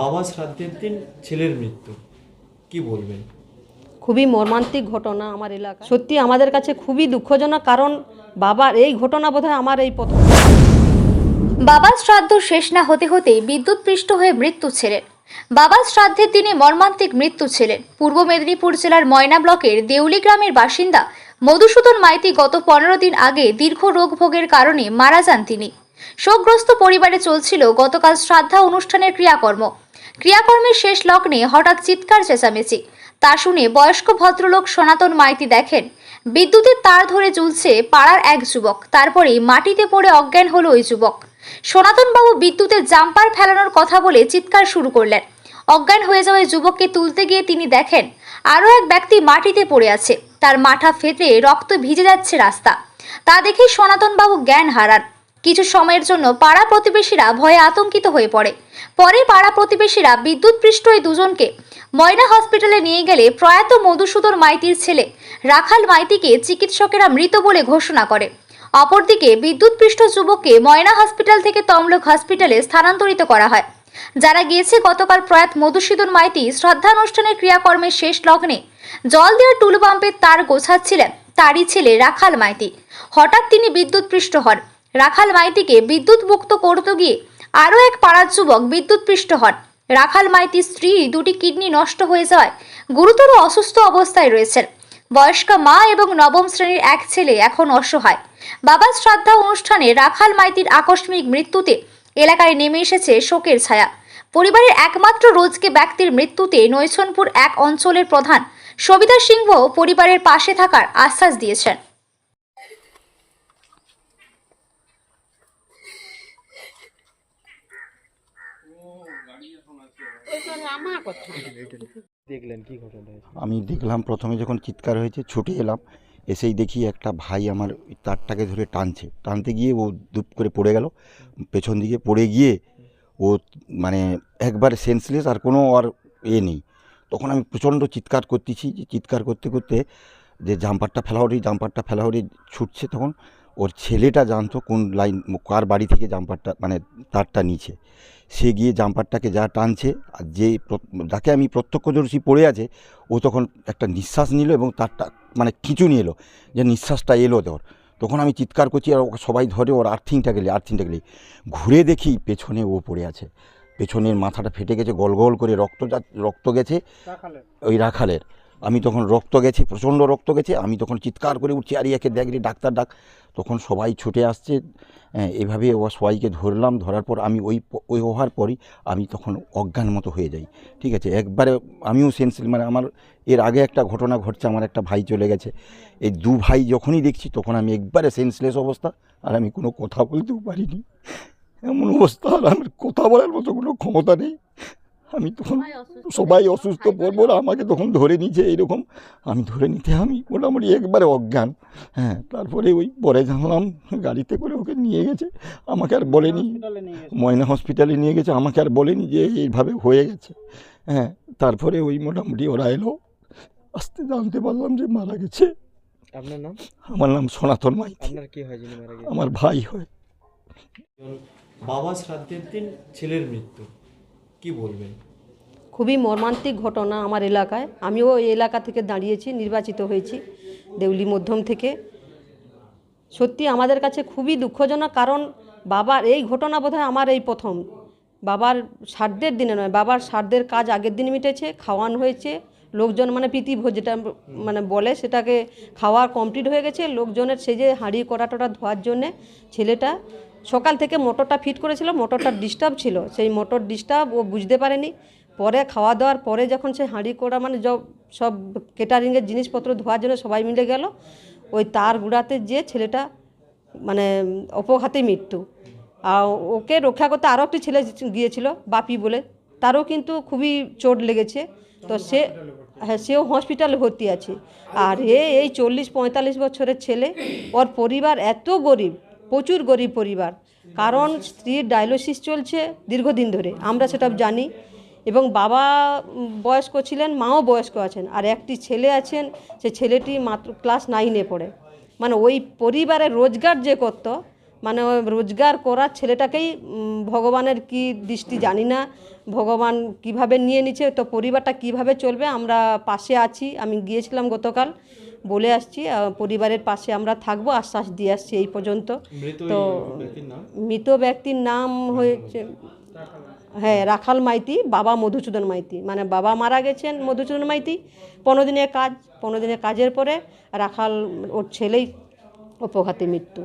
বাবা শ্রাদ্ধের দিন ছেলের মৃত্যু। কি বলবেন? খুবই মর্মান্তিক ঘটনা আমার এলাকা সত্যি আমাদের কাছে খুবই দুঃখজনক কারণ বাবার এই ঘটনা বোধহয় আমার এই প্রথম। বাবার শ্রাদ্ধ শেষ না হতে হতেই বিদ্যুৎপৃষ্ট হয়ে মৃত্যু ছেলের। বাবার শ্রাদ্ধের দিনে মর্মান্তিক মৃত্যু ছেলের। পূর্ব মেদিনীপুর জেলার ময়না ব্লকের দেউলি গ্রামের বাসিন্দা মধুসূদন মাইতি গত পনেরো দিন আগে দীর্ঘ রোগ ভোগের কারণে মারা যান তিনি। শোকগ্রস্ত পরিবারে চলছিল গতকাল শ্রাদ্ধা অনুষ্ঠানের ক্রিয়াকর্ম। ক্রিয়াকর্মের শেষ লগ্নে হঠাৎ চিৎকার চেঁচামেচি। তা শুনে বয়স্ক ভদ্রলোক সনাতন মাইতি দেখেন, বিদ্যুতের তার ধরে ঝুলছে পাড়ার এক যুবক, তারপরেই মাটিতে পড়ে অজ্ঞান হলো ওই যুবক। সনাতনবাবু বিদ্যুতের জাম্পার ফেলানোর কথা বলে চিৎকার শুরু করলেন। অজ্ঞান হয়ে যাওয়া যুবককে তুলতে গিয়ে তিনি দেখেন, আরও এক ব্যক্তি মাটিতে পড়ে আছে। তার মাথা ফেটে রক্ত ভিজে যাচ্ছে রাস্তা। তা দেখে সনাতনবাবু জ্ঞান হারান। কিছু সময়ের জন্য পাড়া প্রতিবেশীরা ভয়ে আতঙ্কিত হয়ে পড়ে। পরে পাড়া প্রতিবেশীরা বিদ্যুৎপৃষ্ট এই দুজনকে ময়না হসপিটালে নিয়ে গেলে প্রয়াত মধুসূদন মাইতির ছেলে রাখাল মাইতিকে চিকিৎসকেরা মৃত বলে ঘোষণা করে। অপরদিকে বিদ্যুৎপৃষ্ট যুবককে ময়না হসপিটাল থেকে তমলুক হসপিটালে স্থানান্তরিত করা হয়। যারা গিয়েছে গতকাল প্রয়াত মধুসূদন মাইতি শ্রদ্ধানুষ্ঠানের ক্রিয়াকর্মের শেষ লগ্নে জল দেওয়ার টুলু পাম্পের তার গোছাচ্ছিলেন তারই ছেলে রাখাল মাইতি। হঠাৎ তিনি বিদ্যুৎপৃষ্ট হন। রাখাল মাইতিকে বিদ্যুৎ মুক্ত করতে গিয়ে আরও এক পাড়ার যুবক বিদ্যুৎপৃষ্ট হন। রাখাল মাইতির স্ত্রী দুটি কিডনি নষ্ট হয়ে যাওয়ায় গুরুতর অসুস্থ অবস্থায় রয়েছেন। বয়স্ক মা এবং নবম শ্রেণির এক ছেলে এখন অসহায়। বাবার শ্রাদ্ধা অনুষ্ঠানে রাখাল মাইতির আকস্মিক মৃত্যুতে এলাকায় নেমে এসেছে শোকের ছায়া। পরিবারের একমাত্র রোজকে ব্যক্তির মৃত্যুতে নৈছনপুর এক অঞ্চলের প্রধান সবিতা সিংহ পরিবারের পাশে থাকার আশ্বাস দিয়েছেন। দেখলেন কি ঘটনা আমি দেখলাম প্রথমে যখন চিৎকার হয়েছে, ছুটে এলাম, এসেই দেখি একটা ভাই আমার তারটাকে ধরে টানছে। টানতে গিয়ে ও দুপ করে পড়ে গেল। পেছন দিকে পড়ে গিয়ে ও মানে একবার সেন্সলেস আর কোনো আর এ নেই। তখন আমি প্রচণ্ড চিৎকার করতেছি, যে চিৎকার করতে করতে যে জাম্পারটা ফেলা হরি জাম্পারটা ফেলা হরি ছুটছে তখন। ওর ছেলেটা জানতো কোন লাইন কার বাড়ি থেকে জাম্পারটা মানে তারটা নিচে। সে গিয়ে জাম্পারটাকে যা টানছে আর যে যাকে আমি প্রত্যক্ষদর্শী পড়ে আছে ও তখন একটা নিঃশ্বাস নিল এবং তারটা মানে খিঁচুনি এলো যে নিঃশ্বাসটা এলো তোর তখন আমি চিৎকার করছি আর ওকে সবাই ধরে ওর আর্থিংটা গেলে আর্থিংটা গেলে। ঘুরে দেখি পেছনে ও পড়ে আছে। পেছনের মাথাটা ফেটে গেছে গল গল করে রক্ত যা রক্ত গেছে ওই রাখালের। আমি তখন রক্ত গেছে, প্রচণ্ড রক্ত গেছে, আমি তখন চিৎকার করে উঠছি, আর, একে দেখ ডাক্তার ডাক। তখন সবাই ছুটে আসছে এভাবে ও সবাইকে ধরলাম, ধরার পর আমি ওই ওই হওয়ার পরই আমি তখন অজ্ঞান মতো হয়ে যাই, ঠিক আছে? একবারে আমিও সেন্সিল মানে আমার এর আগে একটা ঘটনা ঘটছে, আমার একটা ভাই চলে গেছে, এই দু ভাই যখনই দেখছি তখন আমি একবারে সেন্সলেস অবস্থা, আর আমি কোনো কথা বলতেও পারিনি, এমন অবস্থা, আর আমার কথা বলার মতো কোনো ক্ষমতা নেই। আমি তখন সবাই অসুস্থ পড়ব না আমাকে তখন ধরে নিচ্ছে এইরকম। আমি ধরে নিতে আমি মোটামুটি একবারে অজ্ঞান। হ্যাঁ তারপরে ওই পরে জানলাম গাড়িতে করে ওকে নিয়ে গেছে। আমাকে আর বলেনি। ময়না হসপিটালে নিয়ে গেছে। আমাকে আর বলেনি যে এইভাবে হয়ে গেছে। হ্যাঁ তারপরে ওই মোটামুটি ওরা এলো। আসতে জানতে পারলাম যে মারা গেছে। আপনার নাম? আমার নাম সনাতন মাইতি। আপনার কি হয় যিনি মারা গেছেন? আমার ভাই হয়। বাবা শ্রাদ্ধের দিন ছেলের মৃত্যু। কি বলবেন? খুবই মর্মান্তিক ঘটনা আমার এলাকায়। আমিও এই এলাকা থেকে দাঁড়িয়েছি, নির্বাচিত হয়েছি দেউলি মধ্যম থেকে। সত্যি আমাদের কাছে খুবই দুঃখজনক কারণ বাবার, এই ঘটনা বোধহয় আমার এই প্রথম। বাবার শ্রাদ্ধের দিনে নয়, বাবার শ্রাদ্ধের কাজ আগের দিন মিটেছে, খাওয়ানো হয়েছে। লোকজন মানে প্রীতিভোজ যেটা মানে বলে সেটাকে খাওয়া কমপ্লিট হয়ে গেছে। লোকজনের সেই যে হাঁড়ি কড়া টড়া ধোয়ার জন্যে ছেলেটা সকাল থেকে মোটরটা ফিট করেছিল মোটরটা ডিস্টার্ব ছিল। সেই মোটর ডিস্টার্ব ও বুঝতে পারেনি। পরে খাওয়া দাওয়ার পরে যখন সে হাঁড়ি কড়া মানে সব কেটারিংয়ের জিনিসপত্র ধোয়ার জন্য সবাই মিলে গেল, ওই তার গুঁড়াতে যে ছেলেটা মানে অপঘাতে মৃত্যু। আর ওকে রক্ষা করতে আরও একটি ছেলে গিয়েছিল বাপি বলে। তারও কিন্তু খুবই চোট লেগেছে। তো সে হ্যাঁ সেও হসপিটালে ভর্তি আছে। আর এ, এই চল্লিশ পঁয়তাল্লিশ বছরের ছেলে, ওর পরিবার এত গরিব প্রচুর গরিব পরিবার। কারণ স্ত্রীর ডায়ালিসিস চলছে দীর্ঘদিন ধরে, আমরা সেটা জানি। এবং বাবা বয়স্ক ছিলেন, মাও বয়স্ক আছেন। আর একটি ছেলে আছেন, সে ছেলেটি মাত্র ক্লাস নাইনে পড়ে। মানে ওই পরিবারে রোজগার যে করত মানে রোজগার করার ছেলেটাকেই ভগবানের কি দৃষ্টি জানি না। ভগবান কীভাবে নিয়ে নিচ্ছে, তো পরিবারটা কীভাবে চলবে, আমরা পাশে আছি। আমি গিয়েছিলাম গতকাল। বলে আসছি পরিবারের পাশে আমরা থাকব আশ্বাস দিয়ে আসছি এই পর্যন্ত। তো মৃত ব্যক্তির নাম হয়েছে হ্যাঁ রাখাল মাইতি বাবা মধুসূদন মাইতি। মানে বাবা মারা গেছেন মধুসূদন মাইতি পনেরো দিনের কাজ পনেরো দিনের কাজের পরে রাখাল ওর ছেলেই উপঘাতে মৃত্যু।